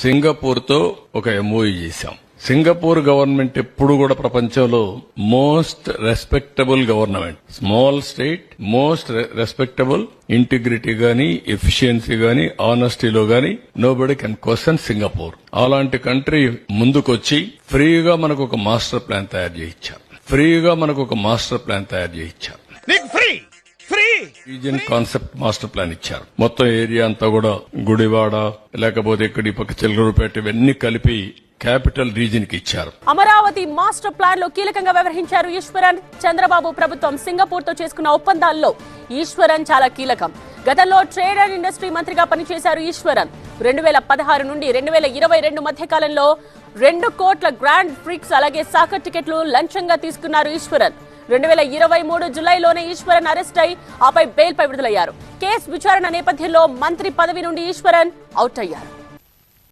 సింగపూర్తో ఒక ఎంఓయూ చేశాం. సింగపూర్ గవర్నమెంట్ ఎప్పుడు కూడా ప్రపంచంలో most respectable government. Small state most respectable integrity గాని ఎఫిషియన్సీ గాని ఆనెస్టీలో గాని నో కెన్ క్వశ్చన్ సింగపూర్. అలాంటి కంట్రీ ముందుకొచ్చి ఫ్రీగా మనకు ఒక మాస్టర్ ప్లాన్ తయారు చేయించారు ఫ్రీగా మనకు ఒక మాస్టర్ ప్లాన్ తయారు చేయించారు free! Region concept master plan ఇచ్చారు. మొత్తం ఏరియా అంతా కూడా గుడివాడ లేకపోతే ఇక్కడ ఈ పక్క చిల్లరూపేట ఇవన్నీ కలిపి క్యాపిటల్ రీజియన్కి ఇచ్చారు. అమరావతి మాస్టర్ ప్లాన్లో కీలకంగా వ్యవహరించారు ఈశ్వరన్. చంద్రబాబు ప్రభుత్వం సింగపూర్తో చేసుకున్న ఒప్పందాల్లో ఈశ్వరన్ చాలా కీలకం. గతంలో ట్రేడ్ అండ్ ఇండస్ట్రీ మంత్రిగా పనిచేశారు ఈశ్వరన్. రెండు వేల పదహారు నుండి రెండు వేల ఇరవై రెండు మధ్య కాలంలో రెండు కోట్ల గ్రాండ్ ఫ్రిక్స్ అలాగే సాకర్ టికెట్లు లంచంగా తీసుకున్నారు ఈశ్వరన్. రెండు వేల ఇరవై మూడు జులైలోనే ఈశ్వరన్ అరెస్ట్ అయి ఆపై బెయిల్పై విడుదలయ్యారు. కేసు విచారణ నేపథ్యంలో మంత్రి పదవి నుండి ఈశ్వరన్ అవుట్ అయ్యారు.